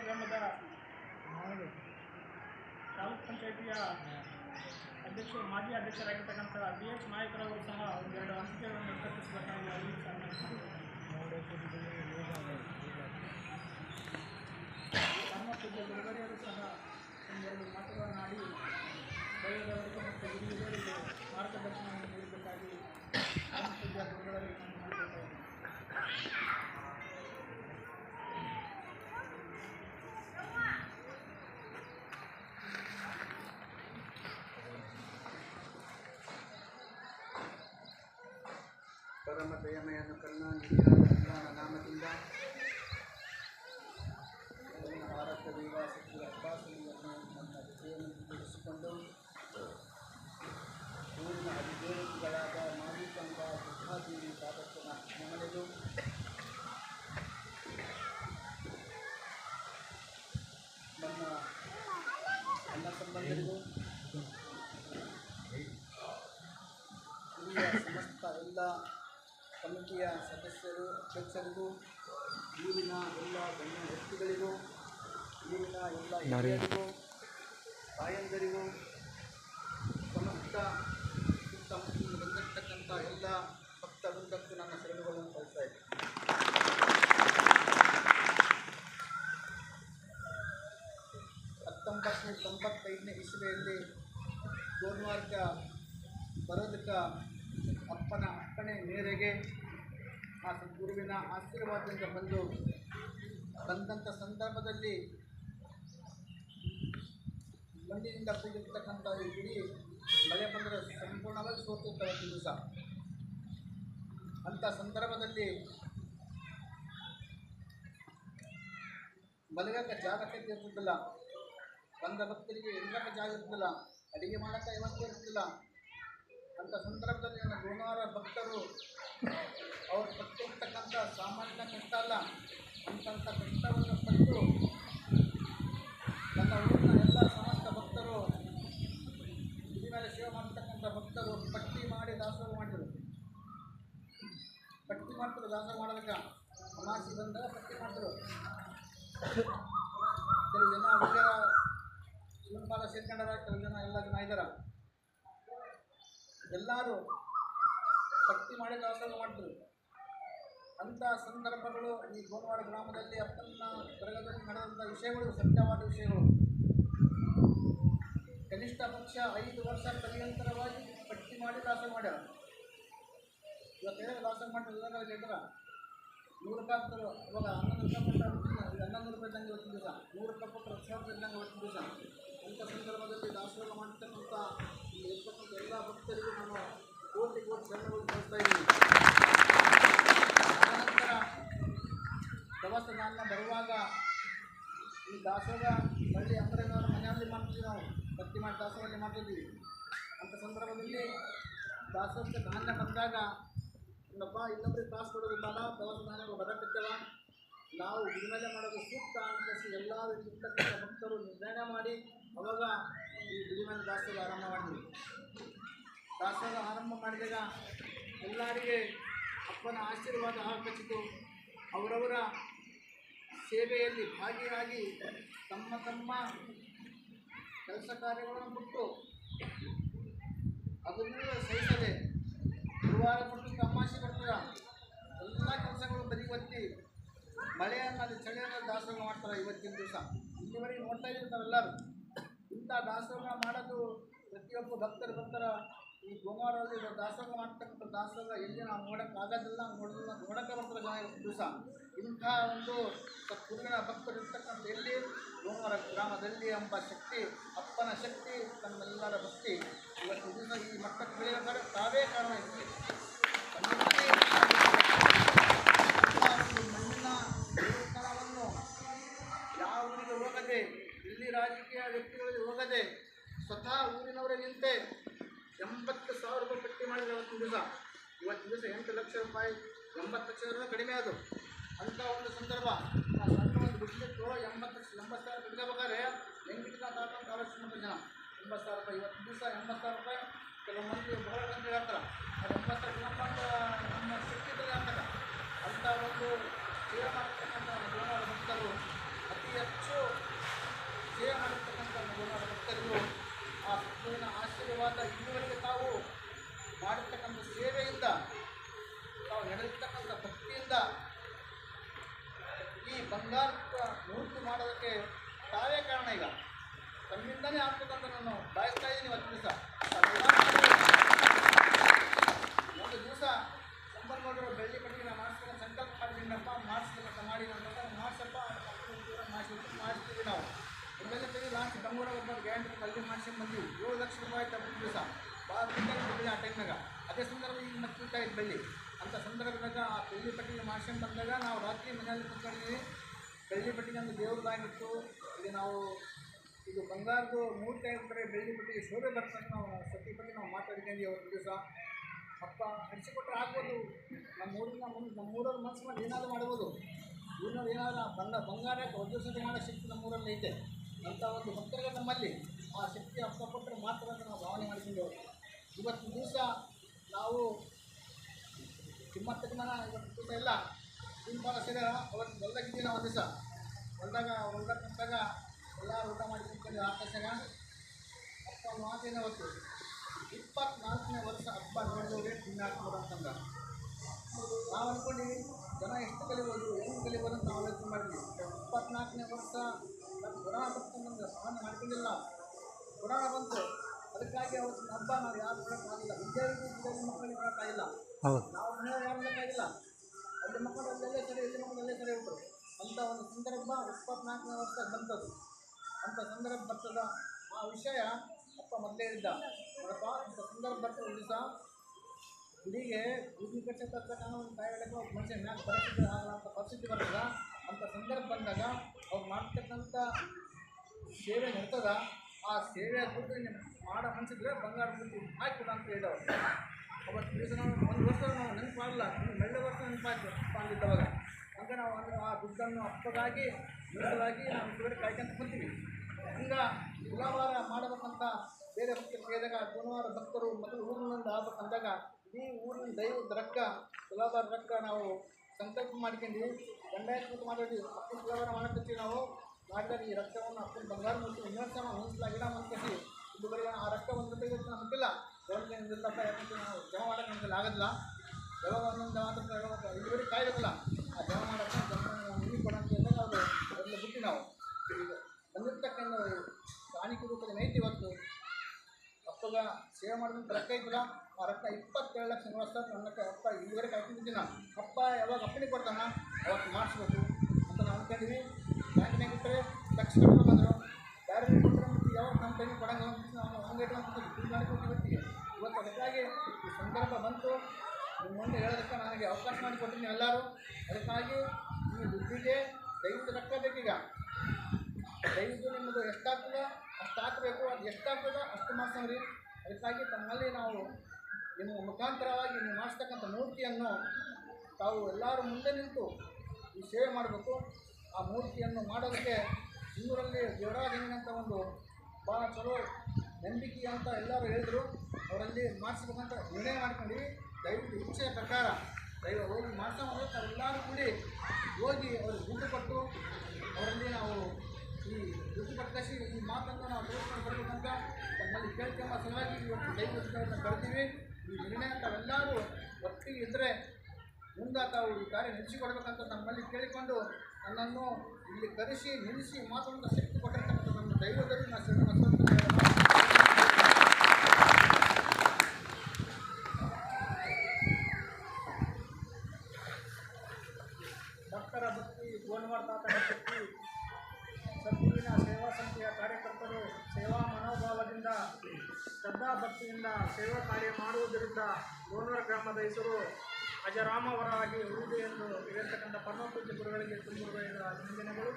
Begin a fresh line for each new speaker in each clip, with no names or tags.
ಗ್ರಾಮದ ತಾಲೂಕ್ ಪಂಚಾಯಿತಿಯ ಅಧ್ಯಕ್ಷರು ಮಾಜಿ ಅಧ್ಯಕ್ಷರಾಗಿರ್ತಕ್ಕಂಥ ಬಿ ಎಚ್ ನಾಯಕರವರು ಸಹ ಒಂದೆರಡು ಅಲ್ಲಿ ಧರ್ಮ ಪೂಜ್ಯ ಗುರುಗರಿಯರು ಸಹ ಒಂದೆರಡು ಮಾತುಗಳನ್ನಾಡಿ ದೈವದವರಿಗೆ
ಪರಮ ದಯಮಯನು ಕರುಣಾನಿಧಿಯಾದ ನಾಮದಿಂದ ನನ್ನ ಭಾರತ ವಿವಾಸಿಗಳ ಅಭ್ಯಾಸಗಳನ್ನು ನನ್ನ ಜೀವನದಲ್ಲಿ ತಿಳಿಸಿಕೊಂಡು ಊರಿನ ಅಧಿದೇವತೆಗಳಾದ ಮಾಲಿಕಂಬ ದುರ್ಗಾದೇವಿ ಪಾದಕ್ಕನ ನಮನೆದು ಕಮಿಟಿಯ ಸದಸ್ಯರು ಅಧ್ಯಕ್ಷರಿಗೂ ಊರಿನ ಎಲ್ಲ ಗಣ್ಯ ವ್ಯಕ್ತಿಗಳಿಗೂ, ಊರಿನ ಎಲ್ಲ ಹಿರಿಯರಿಗೂ, ತಾಯಂದರಿಗೂ, ಸಮಸ್ತ ಸುತ್ತಮುತ್ತಲು ಬಂದಿರತಕ್ಕಂಥ ಎಲ್ಲ ಭಕ್ತ ವೃಂದಕ್ಕೂ ನನ್ನ ಶರಣುಗಳನ್ನು ಕಳಿಸ್ತಾ ಇದ್ದೀನಿ. ಹತ್ತೊಂಬತ್ತು ತೊಂಬತ್ತೈದನೇ ಇಸ್ವಿಯಲ್ಲಿ ಗೋರ್ವಾರ್ಕ ಬರೋದಕ್ಕೆ ಅಪ್ಪನ ಅಪ್ಪಣೆ ಮೇರೆಗೆ ಆ ಸದ್ಗುರುವಿನ ಆಶೀರ್ವಾದದಿಂದ ಬಂದು ಬಂದಂಥ ಸಂದರ್ಭದಲ್ಲಿ ಮಣ್ಣಿನಿಂದ ಕೂಡಿರ್ತಕ್ಕಂಥ ಈ ಗುಡಿ ಮಳೆ ಬಂದರೆ ಸಂಪೂರ್ಣವಾಗಿ ಸೋತಿರ್ತವೆ ದಿವಸ. ಅಂಥ ಸಂದರ್ಭದಲ್ಲಿ ಮಲಗಕ್ಕ ಜಾಗಕ್ಕೆ ಇರ್ತಿದ್ದಿಲ್ಲ ಬಂದ ಭಕ್ತರಿಗೆ ಎಲ್ಲಕ್ಕ ಜಾಗ ಇರ್ತಿಲ್ಲ ಅಡಿಗೆ ಮಾಡೋಕ್ಕೆ ಯಾವತ್ತೂ ಇರ್ತಿಲ್ಲ ಅಂಥ ಸಂದರ್ಭದಲ್ಲಿ ನನ್ನ ಗುರುನಾರ ಭಕ್ತರು ಅವ್ರು ಪಟ್ಟಿರ್ತಕ್ಕಂಥ ಸಾಮಾನ್ಯ ಕಷ್ಟ ಅಲ್ಲ ಅಂತ ಕಷ್ಟವನ್ನು ಪಟ್ಟು ನನ್ನ ಊರಿನ ಎಲ್ಲ ಸಮಸ್ತ ಭಕ್ತರು ಇದ್ರ ಮೇಲೆ ಸೇವೆ ಮಾಡ್ತಕ್ಕಂಥ ಭಕ್ತರು ಪಟ್ಟಿ ಮಾಡಿ ದಾಸೋಹ ಮಾಡಿದರು ಪಟ್ಟಿ ಮಾಡ್ತಾರೆ ದಾಸೋಹ ಮಾಡೋದಕ್ಕೆ ಅಮಾಸಿ ಬಂದಾಗ ಪಟ್ಟಿ ಮಾಡಿದ್ರು ಕೆಲವು ಜನ ಹುಡುಗರ ಶಿವಪಾಲ ಸೇರ್ಕೊಂಡಾರ ಕೆಲವು ಜನ ಎಲ್ಲ ಜನ ಇದ್ದಾರೆ ಎಲ್ಲರೂ ಭಕ್ತಿ ಮಾಡಿ ದಾಸೋಹ ಮಾಡಿದ್ರು ಅಂಥ ಸಂದರ್ಭಗಳು ಈ ಗೋನವಾಡ ಗ್ರಾಮದಲ್ಲಿ ಅಪ್ಪನ ಕರಗದಲ್ಲಿ ನಡೆದಂಥ ವಿಷಯಗಳು, ಸತ್ಯವಾದ ವಿಷಯಗಳು. ಕನಿಷ್ಠ ಪಕ್ಷ ಐದು ವರ್ಷ ಪರ್ಯಂತರವಾಗಿ ಪಟ್ಟಿ ಮಾಡಿ ದಾಸೋಹ ಮಾಡ್ಯಾರ. ಇವತ್ತೇನು ದಾಸೋಹ ಮಾಡಿ ಕೇಳ್ತಾರ? ನೂರು ರೂಪಾಯಿ ಆಗ್ತಾರೆ ಇವಾಗ ಹನ್ನೊಂದು ರೂಪಾಯಿ ಹನ್ನೊಂದು ರೂಪಾಯಿ ತಂಗಿ ಇವತ್ತಿನ ನೂರು ರೂಪಾಯಿ ಕೊಟ್ಟರೆ ಹತ್ತು ಸಾವಿರ ರೂಪಾಯಿ ತಂಗಿ ಇವತ್ತಿನ ಅಂಥ ಸಂದರ್ಭದಲ್ಲಿ ದಾಸೋಹ ಮಾಡ್ತಕ್ಕಂಥ ಇಲ್ಲಿ ಇರ್ತಕ್ಕಂಥ ಎಲ್ಲ ಭಕ್ತರಿಗೂ ನಾನು ಕೋಟಿ ಕೋಟಿ ಶರಣಗಳು ಕಳಿಸ್ತಾ ಇದ್ದೀನಿ ಆನಂತರ ಧಾನ್ಯ ಬರುವಾಗ ಈ ದಾಸೋಹ ಹಳ್ಳಿ ನಾವು ಮನೆಯಲ್ಲಿ ಮಾಡ್ತೀವಿ ನಾವು. ಭಕ್ತಿ ಮಾಡಿ ದಾಸೋಗಲ್ಲಿ ಮಾಡ್ತಿದ್ವಿ. ಅಂಥ ಸಂದರ್ಭದಲ್ಲಿ ದಾಸೋಗಕ್ಕೆ ಧಾನ್ಯ ಬಂದಾಗ ಇನ್ನೊಬ್ಬ ಇನ್ನೊಬ್ಬರಿಗೆ ತಾಸು ಕೊಡೋದಿಲ್ಲ ದವಸ ಧಾನ್ಯಗಳು ಬರಕತ್ತೇವ ನಾವು ವಿನಿಮಯ ಮಾಡೋದು ಸೂಕ್ತ ಅಂತ ಎಲ್ಲ ಇರ್ತಕ್ಕಂಥ ಭಕ್ತರು ನಿರ್ಣಯ ಮಾಡಿ ಅವಾಗ ಈ ವಿನಿಮಯ ದಾಸೋಗ ಆರಂಭ ಮಾಡಿದ್ವಿ. ದಾಸೋಗ ಆರಂಭ ಮಾಡಿದಾಗ ಎಲ್ಲರಿಗೆ ಅಪ್ಪನ ಆಶೀರ್ವಾದ ಹಾಕಿಸಿತು ಅವರವರ ಸೇವೆಯಲ್ಲಿ ಭಾಗಿಯಾಗಿ ತಮ್ಮ ತಮ್ಮ ಕೆಲಸ ಕಾರ್ಯಗಳನ್ನು ಬಿಟ್ಟು ಅದನ್ನೆಲ್ಲ ಸಹಿಸದೆ ಗುರುವಾರ ಬಿಟ್ಟು ತಮಾಷೆ ಬರ್ತಾರ ಎಲ್ಲ ಕೆಲಸಗಳು ಬದಿಗೊತ್ತಿ ಮಳೆಯನ್ನಲ್ಲಿ ಚಳಿಯನ್ನು ದಾಸೋಹ ಮಾಡ್ತಾರೆ ಇವತ್ತಿನ ದಿವಸ. ಇಲ್ಲಿವರೆಗೆ ನೋಡ್ತಾ ಇರ್ತಾರೆಲ್ಲರೂ ಇಂಥ ದಾಸೋಹ ಮಾಡೋದು ಪ್ರತಿಯೊಬ್ಬ ಭಕ್ತರು ಬರ್ತಾರ. ಈ ಗೋಮಾರಲ್ಲಿ ದಾಸೋಹ ಮಾಡ್ತಕ್ಕಂಥ ದಾಸೋಹ ಎಲ್ಲಿ ನಾವು ನೋಡೋಕ್ಕಾಗೋದಿಲ್ಲ ನೋಡೋದಿಲ್ಲ ನೋಡೋಕ್ಕೆ ಬರ್ತಾರೆ ಜನ ದಿವಸ. ಇಂಥ ಒಂದು ಸದ್ಗುರುವಿನ ಭಕ್ತರು ಇರ್ತಕ್ಕಂಥ ಎಲ್ಲಿ? ಸೋಮವಾರ ಗ್ರಾಮದಲ್ಲಿ ಎಂಬ ಶಕ್ತಿ, ಅಪ್ಪನ ಶಕ್ತಿ, ತಮ್ಮೆಲ್ಲರ ಭಕ್ತಿ. ಇವತ್ತು ದಿವಸ ಈ ಮಟ್ಟಕ್ಕೆ ಬೆಳೆಯಬೇಕಾದ್ರೆ ತಾವೇ ಕಾರಣ ಇರಲಿ ಮಣ್ಣಿನ ಹೋಗದೆ, ಇಲ್ಲಿ ರಾಜಕೀಯ ವ್ಯಕ್ತಿಗಳಲ್ಲಿ ಹೋಗದೆ, ಸ್ವತಃ ಊರಿನವರೇ ನಿಂತೆ ಎಂಬತ್ತು ಸಾವಿರ ರೂಪಾಯಿ ಪಟ್ಟಿ ಮಾಡಿದ ಒಂದು ದಿವಸ. ಇವತ್ತು ದಿವಸ ಎಂಟು ಲಕ್ಷ ರೂಪಾಯಿ ಎಂಬತ್ತು ಲಕ್ಷ ಕಡಿಮೆ ಅದು. ಅಂಥ ಒಂದು ಸಂದರ್ಭ. ಆ ಸಣ್ಣ ಒಂದು ಬಿಡಿಸಿಟ್ಟು ಎಂಬತ್ತು ಎಂಬತ್ತು ಸಾವಿರ ಬಿಡ್ಕೋಬೇಕಾದ್ರೆ ಹೆಂಗೆ ಬಿಡ್ಕೊಂಡು ತಗೊಂಡು ಆಲೋಚನೆ ಮಾಡ್ತಾರೆ ಜನ. ಎಂಬತ್ತು ಸಾವಿರ ರೂಪಾಯಿ, ಇವತ್ತು ದಿವಸ ಎಂಬತ್ತು ಸಾವಿರ ರೂಪಾಯಿ. ಕೆಲವು ಮಂದಿ ಬಹಳ ಅಂತ ಹೇಳ್ತಾರೆ. ಅದು ಎಂಬತ್ತು ಸಾವಿರ ನಮ್ಮ ಸಿಕ್ಕಿದ್ರೆ ಅಂತಾರ ಅಂಥ ಒಂದು ಸೇವೆ ಮಾಡಿರ್ತಕ್ಕಂಥ ಗುರುನಾಡ ಭಕ್ತರು, ಅತಿ ಹೆಚ್ಚು ಸೇವೆ ಮಾಡಿರ್ತಕ್ಕಂಥ ಗುರುನಾಡ ಭಕ್ತರು ಆ ಸದ್ಗುರುವಿನ ಆಶೀರ್ವಾದ ಇನ್ನುವರೆಗೆ ತಾವು ಮಾಡಿರ್ತಕ್ಕಂಥ ಸೇವೆಯಿಂದ, ತಾವು ನಡೆದಿರ್ತಕ್ಕಂಥ ಭಕ್ತಿಯಿಂದ ಈ ಬಂಗಾರ ಮೂರ್ತಿ ಮಾಡೋದಕ್ಕೆ ತಾವೇ ಕಾರಣ ಈಗ. ತಮ್ಮಿಂದಲೇ ಆಗ್ಬೇಕಂತ ನಾನು ಬಯಸ್ತಾ ಇದ್ದೀನಿ ಇವತ್ತು ದಿವಸ. ಒಂದು ದಿವಸ ಸಂಬಂಧಗಳು ಬೆಳ್ಳಿ ಪಟ್ಟಿಗೆ ನಾನು ಮಾಡಿಸ್ಕೊಂಡು ಸಂಕಲ್ಪ ಮಾಡಿದ್ದೀನಪ್ಪ ಮಾಡಿಸ್ಬೇಕಂತ ಮಾಡಿ ನಮ್ಮ ಮಾಡಿಸಪ್ಪ ಮಾಡಿಸ್ಬೇಕು ಮಾಡಿಸ್ತೀವಿ ನಾವು. ಇನ್ಮೇಲೆ ತೆಗೆದು ಲಾಸ್ಟ್ ಬೆಂಗಳೂರ ಒಬ್ಬರು ಗ್ಯಾರಂಟಿ ಅಲ್ಲಿ ಮಾಡಿಸ್ಕೊಂಡು ಏಳು ಲಕ್ಷ ರೂಪಾಯಿ ತಪ್ಪಿದ ದಿವಸ. ಭಾಳ ಆ ಟೈಮ್ನಾಗ ಅದೇ ಸಂದರ್ಭ ಈಗ ಮತ್ತೆ ಬೆಳ್ಳಿ. ಅಂತ ಸಂದರ್ಭದಾಗ ಆ ಬೆಳ್ಳಿ ಪಟ್ಟಿಗೆ ಮಾಡ್ಸ್ಕೊಂಡು ಬಂದಾಗ ನಾವು ರಾತ್ರಿ ಮನೆಯಲ್ಲಿ ಕುತ್ಕೊಂಡಿದ್ವಿ ಬೆಳ್ಳಿ ಪಟ್ಟಿಗೆ ಒಂದು ದೇವ್ರದಾಗಿತ್ತು. ಇಲ್ಲಿ ನಾವು ಇದು ಬಂಗಾರದ್ದು ಮೂರ್ತಿ ಆಗಿರ್ತಾರೆ ಬೆಳ್ಳಿ ಪಟ್ಟಿಗೆ ಶೋಭೆ ಬರ್ತಂತ ನಾವು ಸತಿ ಬಗ್ಗೆ ನಾವು ಮಾತಾಡ್ಕೊಂಡ್ವಿ ಅವ್ರ ದಿವಸ. ಅಪ್ಪ ಕೊಟ್ಟರೆ ಆಗ್ಬೋದು. ನಮ್ಮ ಊರಿನ ಮುಂದೆ ನಮ್ಮ ಊರವ್ರ ಮನಸ್ಸು ಮಾಡಿ ಏನಾದರೂ ಮಾಡ್ಬೋದು. ಊರಿನವ್ರು ಏನಾದರೂ ಬಂದ ಬಂಗಾರ ಸತಿ ಮಾಡೋ ಶಕ್ತಿ ನಮ್ಮ ಊರಲ್ಲಿ ಐತೆ. ಅಂಥ ಒಂದು ಭಕ್ತರಿಗೆ ನಮ್ಮಲ್ಲಿ ಆ ಶಕ್ತಿ ಅಪ್ಪ ಕೊಟ್ಟರೆ ಮಾತ್ರ ಅಂತ ನಾವು ಭಾವನೆ ಮಾಡ್ಕೊಂಡೆವು. ಇವತ್ತು ದಿವಸ ನಾವು ಕಿಮ್ಮತ್ತಕ್ಕೆ ಮನ ಇವತ್ತು ದಿವಸ ಇಲ್ಲ. ಸಿಂಪಾಲ ಸೇರ ಅವತ್ತು ಹೊಲ್ದಾಗಿದ್ದೀವಿ ನಾವು ಒಂದು ದಿವಸ. ಹೊಲ್ದಾಗ ಹೊಲ್ದಾಗ ಕುಂತಾಗ ಎಲ್ಲ ಊಟ ಮಾಡಿ ಕುಂತ್ಕೊಂಡು ಆಕಾಶಾಗ ಅಪ್ಪ ಮಾತಿನ ಅವತ್ತು ಇಪ್ಪತ್ನಾಲ್ಕನೇ ವರ್ಷ ಹಬ್ಬ ನೋಡಿದವ್ರೆ ತಿನ್ನಾಕ್ಬೋದು ಅಂತಂದ. ನಾವು ಅಂದ್ಕೊಂಡೀವಿ ಜನ ಎಷ್ಟು ಕಲಿಬೋದು ಹೆಂಗೆ ಕಲಿಬೋದು ಅಂತ ನಾವು ಆಲೋಚನೆ ಮಾಡಿದ್ವಿ. ಇಪ್ಪತ್ನಾಲ್ಕನೇ ವರ್ಷ, ನಾನು ಕೊರೋನಾ ಬಂತಂದ್ರೆ ಸಾಮಾನ್ಯ ಮಾಡ್ಕೊಂಡಿಲ್ಲ ಕೊರೋನಾ ಬಂತು. ಅದಕ್ಕಾಗಿ ಅವತ್ತಿನ ಹಬ್ಬ ನಾವು ಯಾರು ಮಾಡೋಕ್ಕಾಗಿಲ್ಲ ವಿದ್ಯಾರ್ಥಿ ವಿದ್ಯಾರ್ಥಿ ಮಕ್ಕಳಿಗೆ ಮಾಡೋಕ್ಕಾಗಿಲ್ಲ
ಹೌದು
ನಾವು ಮನೆಯವ್ರು ಯಾರು ಮಾಡೋಕ್ಕಾಗಿಲ್ಲ ಅಲ್ಲಿ ಮಕ್ಕಳು ಅಲ್ಲೇ ಸರಿ ಇಲ್ಲಿ ಮಕ್ಕಳು ಅಲ್ಲೇ ಸರಿ ಉಂಟು ಅಂತ ಸಂದರ್ಭ ಇಪ್ಪತ್ನಾಲ್ಕನೇ ವರ್ಷ ಬಂತದ್ದು ಅಂತ ಸಂದರ್ಭ ಬರ್ತದ ಆ ವಿಷಯ ಅಪ್ಪ ಮೊದಲೇ ಇದ್ದ ನೋಡಪ್ಪ ಅಂತ ಸಂದರ್ಭ ಬರ್ತದ ದಿವಸ ಗುಡಿಗೆ ಗುಡಿ ಕಟ್ಟತಕ್ಕ ನಾನು ಒಂದು ಕಾಯಿಲೆಗೆ ಒಬ್ಬ ಮನುಷ್ಯ ಮ್ಯಾಗ ಪರಿಸ್ಥಿತಿ ಆಗಲ್ಲ ಅಂತ ಪರಿಸ್ಥಿತಿ ಬರ್ತದ. ಅಂತ ಸಂದರ್ಭ ಬಂದಾಗ ಅವ್ರು ಮಾಡ್ತಕ್ಕಂಥ ಸೇವೆ ನಡ್ತದ. ಆ ಸೇವೆ ದುಡ್ಡು ನಿಮ್ಮ ಮಾಡೋ ಮನ್ಸಿದ್ರೆ ಬಂಗಾರ ದುಡ್ಡು ಹಾಕಿಬಿಡ ಅಂತ ಹೇಳಿದವರು. ಅವತ್ತು ದಿವಸ ನಾವು ಒಂದು ವರ್ಷ ನಾವು ನೆನಪು ಮಾಡಲ್ಲ ಮೆಳ್ಳೆ ವರ್ಷ ನೆನಪಾಯ್ತು. ಅಪ್ಪ ಅಂದಿದ್ದವಾಗ. ಹಂಗೆ ನಾವು ಅಂದರೆ ಆ ದುಡ್ಡನ್ನು ಅಪ್ಪದಾಗಿ ದುಡ್ಡಾಗಿ ನಾವು ಬಿಡುಗಡೆ ಕಾಯ್ಕೊಂತ ಬಂದೀವಿ ಹಂಗೆ ತುಲಾಭಾರ ಮಾಡಬೇಕಂತ ಬೇರೆ ಭಕ್ತರು ಕೇಳಿದಾಗ ಗುಣವಾರ ಭಕ್ತರು ಮೊದಲು ಊರಿನಿಂದ ಆಗ್ಬೇಕಂದಾಗ ಈ ಊರಿನ ದೈವದ ರೊಕ್ಕ ಗುಲಾಬಾರ ರೊಕ್ಕ ನಾವು ಸಂಕಲ್ಪ ಮಾಡ್ಕೊಂಡ್ವಿ ದಂಡಾಯತ್ಮಕ ಮಾಡಿ ಅಪ್ಪನ ಗುಲಾಬಾರ ಮಾಡಕತ್ತೀವಿ ನಾವು. ಮಾಡಿದಾಗ ಈ ರಕ್ತವನ್ನು ಅಪ್ಪನ ಬಂಗಾರ ಮತ್ತು ಇನ್ನೊಂದು ಹೊಂದಿಸಲಾಗಿಲ್ಲ ಮಾಡ್ಕೊತೀವಿ ಇದುವರೆಗೆ ಆ ರಕ್ತ ಒಂದು ರೂಪಾಯಿ ಇವತ್ತು ನಮಗಿಲ್ಲ ಗೌರ್ಮೆಂಟ್ ನಾವು ಜಮಾ ಮಾಡೋಕೆ ನಮಗೆ ಆಗೋದಿಲ್ಲ. ಯಾವಾಗ ಒಂದೊಂದು ಇದುವರೆಗೆ ಕಾಯ್ಬೇಕಲ್ಲ ಆ ಜಮಾ ಮಾಡೋಕ್ಕೆ ಜಮಾ ನಿಮಗೆ ಕೊಡೋಂತ ಹೇಳಿದಾಗ ಅವರು ಅದನ್ನು ಬಿಟ್ಟು ನಾವು ಈಗ ಬಂದಿರ್ತಕ್ಕಂಥ ಕಾಣಿಕೆ ರೂಪದ ನೈತಿ ಇವತ್ತು ಅಪ್ಪಗ ಸೇವೆ ಮಾಡಿದ್ರೆ ರೊಕ್ಕ ಇದ್ದಿಲ್ಲ ಆ ರೊಕ್ಕ ಇಪ್ಪತ್ತೇಳು ಲಕ್ಷ ನಿವಾಸ ನನ್ನ ಅಪ್ಪ ಇಲ್ಲಿವರೆಗೆ ಕಾಯ್ಕೊಂಡಿದ್ದೀನಿ ನಾನು ಅಪ್ಪ ಯಾವಾಗ ಅಪ್ಪನಿಗೆ ಕೊಡ್ತಾನ? ಅವತ್ತು ಮಾಡಿಸ್ಬೇಕು ಅಂತ ನಾವು ಅನ್ಕೊಂಡಿವಿ ಬ್ಯಾಂಕ್ನಾಗ ಇಟ್ಟರೆ ಲಕ್ಷ ಕಟ್ಕೊಂಡು ಬಂದರು ಬೇರೆ ಕೊಟ್ಟರೆ ಯಾವಾಗ ನಮ್ಮ ಕೈಗೆ ಕೊಡಂಗ ನಾವು ಹಂಗೆ ಇಟ್ಕೊಂಡು ಇವತ್ತು ಅದಕ್ಕಾಗಿ ಈ ಸಂದರ್ಭ ಬಂತು. ನಿಮ್ಮ ಮುಂದೆ ಹೇಳೋದಕ್ಕೆ ನನಗೆ ಅವಕಾಶ ಮಾಡಿ ಕೊಟ್ಟಿದ್ದೀನಿ ಎಲ್ಲರೂ. ಅದಕ್ಕಾಗಿ ನೀವು ದುಡ್ಡಿಗೆ ದಯವಿಟ್ಟು ರೊಕ್ಕ ಬೇಕೀಗ. ದಯವಿಟ್ಟು ನಿಮ್ಮದು ಎಷ್ಟಾಗ್ತದೆ ಅಷ್ಟು ಹಾಕಬೇಕು ಅದು ಎಷ್ಟಾಗ್ತದೆ ಅಷ್ಟು ಮಾಡ್ಸಂಗ್ರಿ. ಅದಕ್ಕಾಗಿ ತಮ್ಮಲ್ಲಿ ನಾವು ನಿಮ್ಮ ಮುಖಾಂತರವಾಗಿ ನೀವು ಮಾಡಿಸ್ತಕ್ಕಂಥ ಮೂರ್ತಿಯನ್ನು ತಾವು ಎಲ್ಲರೂ ಮುಂದೆ ನಿಂತು ಈ ಸೇವೆ ಮಾಡಬೇಕು. ಆ ಮೂರ್ತಿಯನ್ನು ಮಾಡೋದಕ್ಕೆ ಇನ್ನೂರಲ್ಲಿ ದೇವರಾಜನಿಗಂತ ಒಂದು ಭಾಳ ಚಲೋ ನಂಬಿಕೆ ಅಂತ ಎಲ್ಲರೂ ಹೇಳಿದರು. ಅವರಲ್ಲಿ ಮಾಡಿಸ್ಬೇಕಂತ ನಿರ್ಣಯ ಮಾಡ್ಕೊಂಡು ದಯವಿಟ್ಟು ಇಚ್ಛೆಯ ಪ್ರಕಾರ ದೈವ ಹೋಗಿ ಮಾಡ್ತಾ ಎಲ್ಲರೂ ಕೂಡಿ ಹೋಗಿ ಅವ್ರಿಗೆ ದುಡ್ಡು ಕೊಟ್ಟು ಅವರಲ್ಲಿ ನಾವು ಈ ದುಡ್ಡು ಕಟ್ಟಿಸಿ ಈ ಮಾತನ್ನು ನಾವು ತೋರಿಸ್ಕೊಂಡು ಬರಬೇಕಂತ ತಮ್ಮಲ್ಲಿ ಕೇಳ್ಕೊಂಬ ಸಲುವಾಗಿ ಇವತ್ತು ದೈವವನ್ನು ಕರಿತೀವಿ ಈ ನಿರ್ಣಯ ತಾವೆಲ್ಲರೂ ಒಟ್ಟಿಗೆ ಇದ್ದರೆ ಮುಂದೆ ತಾವು ಈ ಕಾರ್ಯ ನಿಲ್ಲಿಸಿಕೊಡ್ಬೇಕಂತ ನಮ್ಮಲ್ಲಿ ಕೇಳಿಕೊಂಡು ನನ್ನನ್ನು ಇಲ್ಲಿ ಕರೆಸಿ, ನಿಲ್ಲಿಸಿ ಮಾತಾಡುವಂಥ ಶಕ್ತಿ ಕೊಟ್ಟಿರ್ತಕ್ಕಂಥ ನಮ್ಮ ದೈವದಲ್ಲಿ ನಾನು
ಶ್ರದ್ಧಾ ಭಕ್ತಿಯಿಂದ ಸೇವಾ ಕಾರ್ಯ ಮಾಡುವುದರಿಂದ ಗೋನೂರ ಗ್ರಾಮದ ಹೆಸರು ಅಜರಾಮವರಾಗಿ ಉಳಿದೆ ಎಂದು ಹೇಳ್ತಕ್ಕಂಥ ಪರಮಪೂಜ್ಯ ಗುರುಗಳಿಗೆ ತುಂಬಿರುವ ಅಭಿನಂದನೆಗಳು.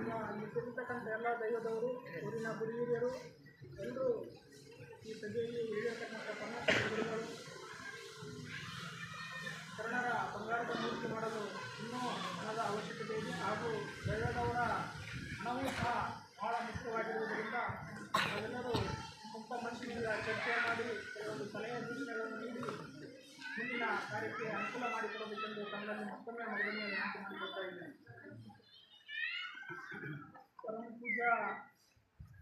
ಈಗ ಇಲ್ಲಿ ಕುರಿತಕ್ಕಂಥ ಎಲ್ಲ ದೈವದವರು, ಊರಿನ ಗುರು ಹಿರಿಯರು ಎಲ್ಲರೂ ಈ ಸಭೆಯಲ್ಲಿ ಹೇಳಿರ್ತಕ್ಕಂಥ ಪರಮಪೂಜ್ಯ ಗುರುಗಳು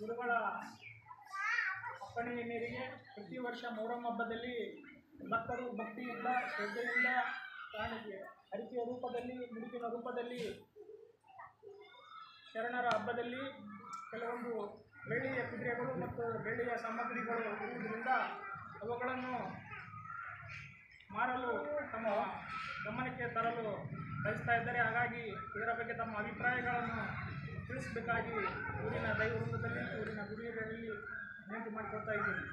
ಗುರುಗಳ ಅಪ್ಪಣೆಯ ಮೇರೆಗೆ ಪ್ರತಿ ವರ್ಷ ಮೊಹರಂ ಹಬ್ಬದಲ್ಲಿ ಭಕ್ತರು ಭಕ್ತಿಯಿಂದ, ಶ್ರದ್ಧೆಯಿಂದ ಕಾಣಿಕೆ, ಹರಿಕೆಯ ರೂಪದಲ್ಲಿ, ಮುಡುಕಿನ ರೂಪದಲ್ಲಿ, ಶರಣರ ಹಬ್ಬದಲ್ಲಿ ಕೆಲವೊಂದು ಬೆಳ್ಳಿಯ ಕುದುರೆಗಳು ಮತ್ತು ಬೆಳ್ಳಿಯ ಸಾಮಗ್ರಿಗಳು ಇರುವುದರಿಂದ ಅವುಗಳನ್ನು ಮಾರಲು ತಮ್ಮ ಗಮನಕ್ಕೆ ತರಲು ಬಯಸ್ತಾ ಇದ್ದಾರೆ. ಹಾಗಾಗಿ ಇದರ ಬಗ್ಗೆ ತಮ್ಮ ಅಭಿಪ್ರಾಯಗಳನ್ನು ತಿಳಿಸಬೇಕಾಗಿ ಊರಿನ ದೈವವೃಂದದಲ್ಲಿ ಊರಿನ ಗುಡಿಯಲ್ಲಿ ವಿನಂತಿ ಮಾಡಿಕೊಳ್ತಾ ಇದ್ದೀನಿ.